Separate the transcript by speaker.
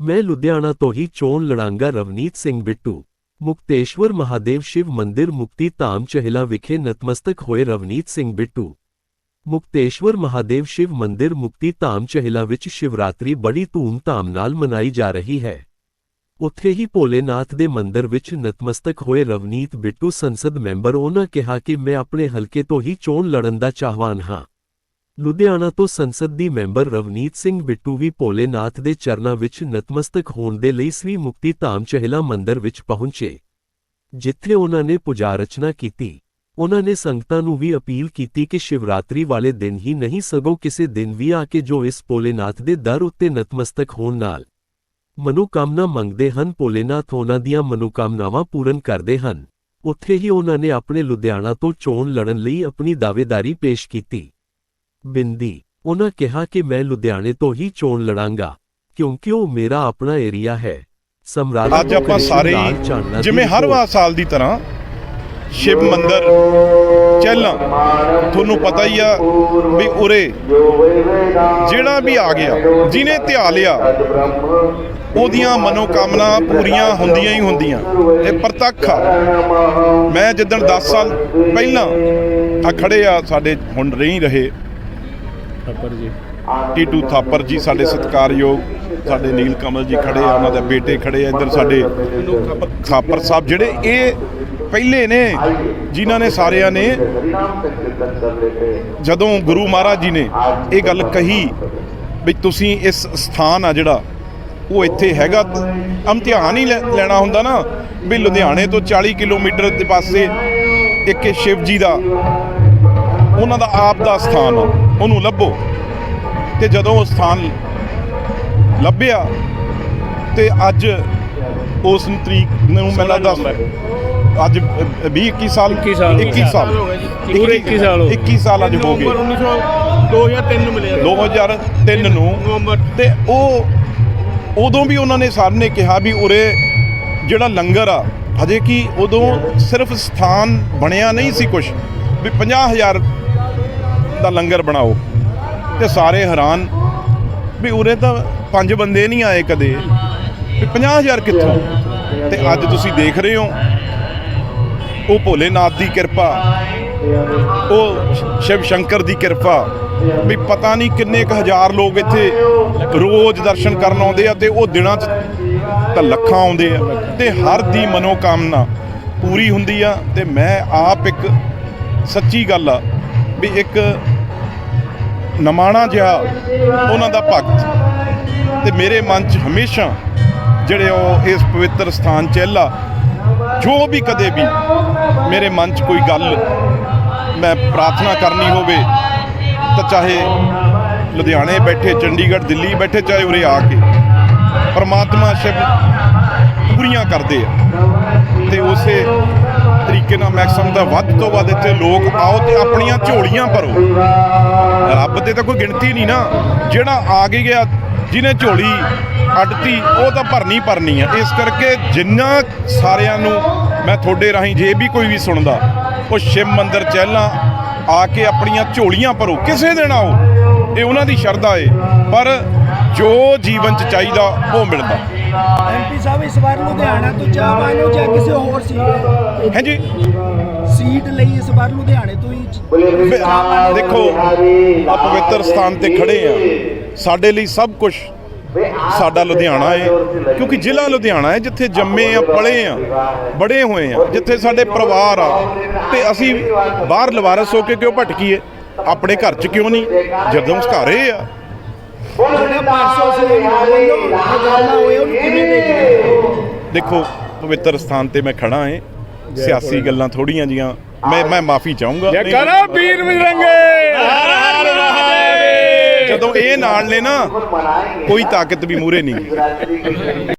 Speaker 1: ਮੈਂ ਲੁਧਿਆਣਾ ਤੋਂ ਹੀ ਚੋਣ ਲੜਾਂਗਾ ਰਵਨੀਤ ਸਿੰਘ ਬਿੱਟੂ ਮੁਕਤੇਸ਼ਵਰ ਮਹਾਦੇਵ ਸ਼ਿਵ ਮੰਦਿਰ ਮੁਕਤੀ ਧਾਮ ਚਹਿਲਾ ਵਿਖੇ ਨਤਮਸਤਕ ਹੋਏ ਰਵਨੀਤ ਸਿੰਘ ਬਿੱਟੂ ਮੁਕਤੇਸ਼ਵਰ ਮਹਾਦੇਵ ਸ਼ਿਵ ਮੰਦਿਰ ਮੁਕਤੀ ਧਾਮ ਚਹਿਲਾ ਵਿੱਚ ਸ਼ਿਵਰਾਤਰੀ ਬੜੀ ਧੂਮ-ਧਾਮ ਨਾਲ ਮਨਾਈ ਜਾ ਰਹੀ ਹੈ ਉੱਥੇ ਹੀ ਭੋਲੇਨਾਥ ਦੇ ਮੰਦਿਰ ਵਿੱਚ ਨਤਮਸਤਕ ਹੋਏ ਰਵਨੀਤ ਬਿੱਟੂ ਸੰਸਦ ਮੈਂਬਰ ਉਹਨਾਂ ਕਿਹਾ ਕਿ ਮੈਂ ਆਪਣੇ ਹਲਕੇ ਤੋਂ ਹੀ ਚੋਣ ਲੜਨ ਦਾ ਚਾਹਵਾਨ ਹਾਂ ਲੁਧਿਆਣਾ ਤੋਂ ਸੰਸਦ ਦੀ ਮੈਂਬਰ ਰਵਨੀਤ ਸਿੰਘ ਬਿੱਟੂ ਵੀ ਭੋਲੇਨਾਥ ਦੇ ਚਰਨਾਂ ਵਿੱਚ ਨਤਮਸਤਕ ਹੋਣ ਦੇ ਲਈ ਸ੍ਰੀ ਮੁਕਤੀ ਧਾਮ ਚਹਿਲਾ ਮੰਦਰ ਵਿੱਚ ਪਹੁੰਚੇ। ਜਿੱਥੇ ਉਹਨਾਂ ਨੇ ਪੂਜਾ ਰਚਨਾ ਕੀਤੀ। ਉਹਨਾਂ ਨੇ ਸੰਗਤਾਂ ਨੂੰ ਵੀ ਅਪੀਲ ਕੀਤੀ ਕਿ ਸ਼ਿਵਰਾਤਰੀ ਵਾਲੇ ਦਿਨ ਹੀ ਨਹੀਂ ਸਗੋਂ ਕਿਸੇ ਦਿਨ ਵੀ ਆ ਕੇ ਜੋ ਇਸ ਭੋਲੇਨਾਥ ਦੇ ਦਰ ਉੱਤੇ ਨਤਮਸਤਕ ਹੋਣ ਨਾਲ ਮਨੋਕਾਮਨਾ ਮੰਗਦੇ ਹਨ, ਭੋਲੇਨਾਥ ਉਹਨਾਂ ਦੀਆਂ ਮਨੋਕਾਮਨਾਵਾਂ ਪੂਰਨ ਕਰਦੇ ਹਨ। ਉੱਥੇ ਹੀ ਉਹਨਾਂ ਨੇ ਆਪਣੇ ਲੁਧਿਆਣਾ ਤੋਂ ਚੋਣ ਲੜਨ ਲਈ ਆਪਣੀ ਦਾਅਵੇਦਾਰੀ ਪੇਸ਼ ਕੀਤੀ। ਬਿੰਦੀ। ਉਹਨਾਂ ਕਿਹਾ ਕਿ ਮੈਂ ਲੁਧਿਆਣੇ ਤੋਂ ਹੀ ਚੋਣ ਲੜਾਂਗਾ ਕਿਉਂਕਿ ਉਹ ਮੇਰਾ ਆਪਣਾ ਏਰੀਆ ਹੈ। ਸਮਰਾਲਾ
Speaker 2: ਅੱਜ ਆਪਾਂ ਸਾਰੇ ਜਿਵੇਂ ਹਰ। ਵਾਰ ਸਾਲ ਦੀ ਤਰ੍ਹਾਂ ਸ਼ਿਵ ਮੰਦਿਰ ਚਹਿਲਾਂ ਤੁਹਾਨੂੰ ਪਤਾ ਹੀ ਆ ਵੀ ਉਰੇ ਜਿਹੜਾ ਵੀ ਆ ਗਿਆ ਜਿਹਨੇ ਧਿਆ ਲਿਆ ਉਹਦੀਆਂ ਮਨੋਕਾਮਨਾ ਪੂਰੀਆਂ ਹੁੰਦੀਆਂ ਹੀ ਹੁੰਦੀਆਂ। ਇਹ ਪ੍ਰਤੱਖ ਆ। ਮੈਂ ਜਿੱਦਣ 10 ਸਾਲ ਪਹਿਲਾਂ ਆ ਖੜੇ ਆ ਸਾਡੇ ਹੁਣ ਨਹੀਂ ਰਹੇ।
Speaker 3: ਥੱਪੜ ਜੀ।
Speaker 2: ਟੀਟੂ ਥਾਪਰ ਜੀ, ਸਾਡੇ ਸਤਿਕਾਰਯੋਗ ਸਾਡੇ ਨੀਲ ਕਮਲ ਜੀ ਖੜੇ ਆ, ਉਹਨਾਂ ਦੇ ਬੇਟੇ ਖੜੇ ਆ, ਇੱਧਰ ਸਾਡੇ ਥਾਪਰ ਸਾਹਿਬ, ਜਿਹੜੇ ਇਹ ਪਹਿਲੇ ਨੇ, ਜਿਨ੍ਹਾਂ ਨੇ ਸਾਰਿਆਂ ਨੇ ਜਦੋਂ ਗੁਰੂ ਮਹਾਰਾਜ ਜੀ ਨੇ ਇਹ ਗੱਲ ਕਹੀ ਵੀ ਤੁਸੀਂ ਇਸ ਸਥਾਨ ਆ ਜਿਹੜਾ, ਉਹ ਇੱਥੇ ਹੈਗਾ ਇਮਤਿਹਾਨ ਹੀ ਲੈ- ਲੈਣਾ ਹੁੰਦਾ ਨਾ ਵੀ ਲੁਧਿਆਣੇ ਤੋਂ 40 ਕਿਲੋਮੀਟਰ ਦੇ ਪਾਸੇ ਇੱਕ ਇਹ ਸ਼ਿਵ ਜੀ ਦਾ, ਉਹਨਾਂ ਦਾ ਆਪ ਦਾ ਸਥਾਨ ਆ। ਉਹਨੂੰ ਲੱਭੋ। ਤੇ ਜਦੋਂ ਉਹ ਸਥਾਨ ਲੱਭਿਆ ਤੇ ਅੱਜ ਉਸ ਤਰੀਕ ਨੂੰ ਮੈਨੂੰ ਲੱਗਦਾ ਅੱਜ 20 21 ਸਾਲ
Speaker 3: 21 ਸਾਲ
Speaker 2: 21 ਸਾਲ।
Speaker 3: ਪੂਰੇ 21 ਸਾਲ ਹੋ ਗਏ।
Speaker 2: 21 ਸਾਲ ਅੱਜ ਹੋ ਗਏ।
Speaker 3: 1900 2003 ਨੂੰ ਮਿਲਿਆ।
Speaker 2: 2003 ਨੂੰ।
Speaker 3: ਨਵੰਬਰ।
Speaker 2: ਤੇ ਉਹ ਉਦੋਂ ਵੀ ਉਹਨਾਂ ਨੇ ਸਰ ਨੇ ਕਿਹਾ ਵੀ ਉਰੇ ਜਿਹੜਾ ਲੰਗਰ ਆ ਹਜੇ ਕੀ ਉਦੋਂ ਸਿਰਫ ਸਥਾਨ ਬਣਿਆ ਨਹੀਂ ਸੀ ਕੁਝ ਵੀ 50000 ਦਾ ਲੰਗਰ ਬਣਾਓ। ਤੇ ਸਾਰੇ ਹੈਰਾਨ ਵੀ ਉਰੇ ਤਾਂ ਪੰਜ ਬੰਦੇ ਨਹੀਂ ਆਏ ਕਦੇ। ਵੀ 50000 ਕਿੱਥੋਂ? ਤੇ ਅੱਜ ਤੁਸੀਂ ਦੇਖ ਰਹੇ ਹੋ, ਉਹ ਭੋਲੇਨਾਥ ਦੀ ਕਿਰਪਾ, ਉਹ ਸ਼ਿਵ ਸ਼ੰਕਰ ਦੀ ਕਿਰਪਾ, ਵੀ ਪਤਾ ਨਹੀਂ ਕਿੰਨੇ ਕੁ ਹਜ਼ਾਰ ਲੋਕ ਇੱਥੇ ਰੋਜ਼ ਦਰਸ਼ਨ ਕਰਨ ਆਉਂਦੇ ਆ ਤੇ ਉਹ ਦਿਨਾਂ 'ਚ ਤਾਂ ਲੱਖਾਂ ਆਉਂਦੇ ਆ। ਤੇ ਹਰ ਦੀ ਮਨੋਕਾਮਨਾ ਪੂਰੀ ਹੁੰਦੀ ਆ। ਤੇ ਮੈਂ ਆਪ ਇੱਕ ਸੱਚੀ ਗੱਲ ਆ ਵੀ ਇੱਕ ਨਮਾਣਾ ਜਿਹਾ ਉਹਨਾਂ ਦਾ ਭਗਤ ਤੇ ਮੇਰੇ ਮਨ 'ਚ ਹਮੇਸ਼ਾ ਜਿਹੜੇ ਉਹ ਇਸ ਪਵਿੱਤਰ ਸਥਾਨ ਚਹਿਲਾ ਜੋ ਵੀ ਕਦੇ ਵੀ ਮੇਰੇ ਮਨ 'ਚ ਕੋਈ ਗੱਲ ਮੈਂ ਪ੍ਰਾਰਥਨਾ ਕਰਨੀ ਹੋਵੇ, ਤਾਂ ਚਾਹੇ ਲੁਧਿਆਣੇ ਬੈਠੇ, ਚੰਡੀਗੜ੍ਹ, ਦਿੱਲੀ ਬੈਠੇ, ਚਾਹੇ ਉਰੇ ਆ ਕੇ ਪਰਮਾਤਮਾ ਸ਼ਬਦ ਪੂਰੀਆਂ ਕਰਦੇ ਆ। ਤੇ ਉਸੇ ਤਰੀਕੇ ਨਾਲ ਮੈਂ ਦਾ ਵੱਧ ਤੋਂ ਵੱਧ ਇੱਥੇ ਲੋਕ ਆਓ ਤੇ ਆਪਣੀਆਂ ਝੋਲੀਆਂ ਭਰੋ। ਰੱਬ ਤੇ ਤਾਂ ਕੋਈ ਗਿਣਤੀ ਨਹੀਂ ਨਾ। ਜਿਹੜਾ ਆ ਕੇ ਗਿਆ, ਜਿਹਨੇ ਝੋਲੀ ਅੱਡਤੀ, ਉਹ ਤਾਂ ਭਰਨੀ ਭਰਨੀ ਆ। ਇਸ ਕਰਕੇ ਜਿੰਨਾ ਸਾਰਿਆਂ ਨੂੰ ਮੈਂ ਤੁਹਾਡੇ ਰਾਹੀਂ ਜੇ ਵੀ ਕੋਈ ਵੀ ਸੁਣਦਾ, ਉਹ ਸ਼ਿਵ ਮੰਦਰ ਚਹਿਲਾਂ ਆ ਕੇ ਆਪਣੀਆਂ ਝੋਲੀਆਂ ਭਰੋ। ਕਿਸੇ ਦਿਨ ਆਓ। ਇਹ ਉਹਨਾਂ ਦੀ ਸ਼ਰਧਾ ਏ। ਪਰ ਜੋ ਜੀਵਨ ਚ ਚਾਹੀਦਾ ਉਹ ਮਿਲਦਾ।
Speaker 4: ਐਮਪੀ ਸਾਹਿਬ ਇਸ ਵਾਰ ਲੁਧਿਆਣਾ ਤੋਂ ਚਾਹਵਾਨ ਹੋ ਜਾਂ ਕਿਸੇ ਹੋਰ ਸੀਟ
Speaker 2: ਹੈ ਜੀ
Speaker 4: ਸੀਟ ਲਈ ਇਸ ਵਾਰ ਲੁਧਿਆਣੇ ਤੋਂ ਹੀ
Speaker 2: ਦੇਖੋ ਆ ਪਵਿੱਤਰ ਸਥਾਨ ਤੇ ਖੜੇ ਆ। ਸਾਡੇ ਲਈ ਸਭ ਕੁਝ ਸਾਡਾ ਲੁਧਿਆਣਾ ਹੈ ਕਿਉਂਕਿ ਜ਼ਿਲ੍ਹਾ ਲੁਧਿਆਣਾ ਹੈ ਜਿੱਥੇ ਜੰਮੇ ਆ ਪਲੇ ਆ ਬੜੇ ਹੋਏ ਆ ਜਿੱਥੇ ਸਾਡੇ ਪਰਿਵਾਰ ਆ। ਤੇ ਅਸੀਂ ਬਾਹਰ ਲਵਾਰਸ ਹੋ ਕੇ ਕਿਉਂ ਭਟਕੀਏ? ਆਪਣੇ ਘਰ 'ਚ ਕਿਉਂ ਨਹੀਂ? ਜਦੋਂ ਘਰੇ ਆ।
Speaker 4: ਜਿਹੜਾ 500 ਸੀ ਵੱਲੋਂ ਹਜ਼ਾਨਾ ਹੋਏ ਉਹਨੂੰ ਕਿਵੇਂ ਦੇਖਦੇ ਹੋ?
Speaker 2: ਦੇਖੋ ਪਵਿੱਤਰ ਸਥਾਨ ਤੇ ਮੈਂ ਖੜਾ ਏ ਸਿਆਸੀ ਗੱਲਾਂ ਥੋੜੀਆਂ ਜੀਆਂ ਮੈਂ ਮੈਂ ਮਾਫੀ ਚਾਹੂੰਗਾ।
Speaker 3: ਮਿਲਣਗੇ ਹਰ ਹਰ ਮਹਾਦੇਵ!
Speaker 2: ਜਦੋਂ ਇਹ ਨਾਲ ਨੇ ਨਾ ਕੋਈ ਤਾਕਤ ਵੀ ਮੂਰੇ ਨਹੀਂ।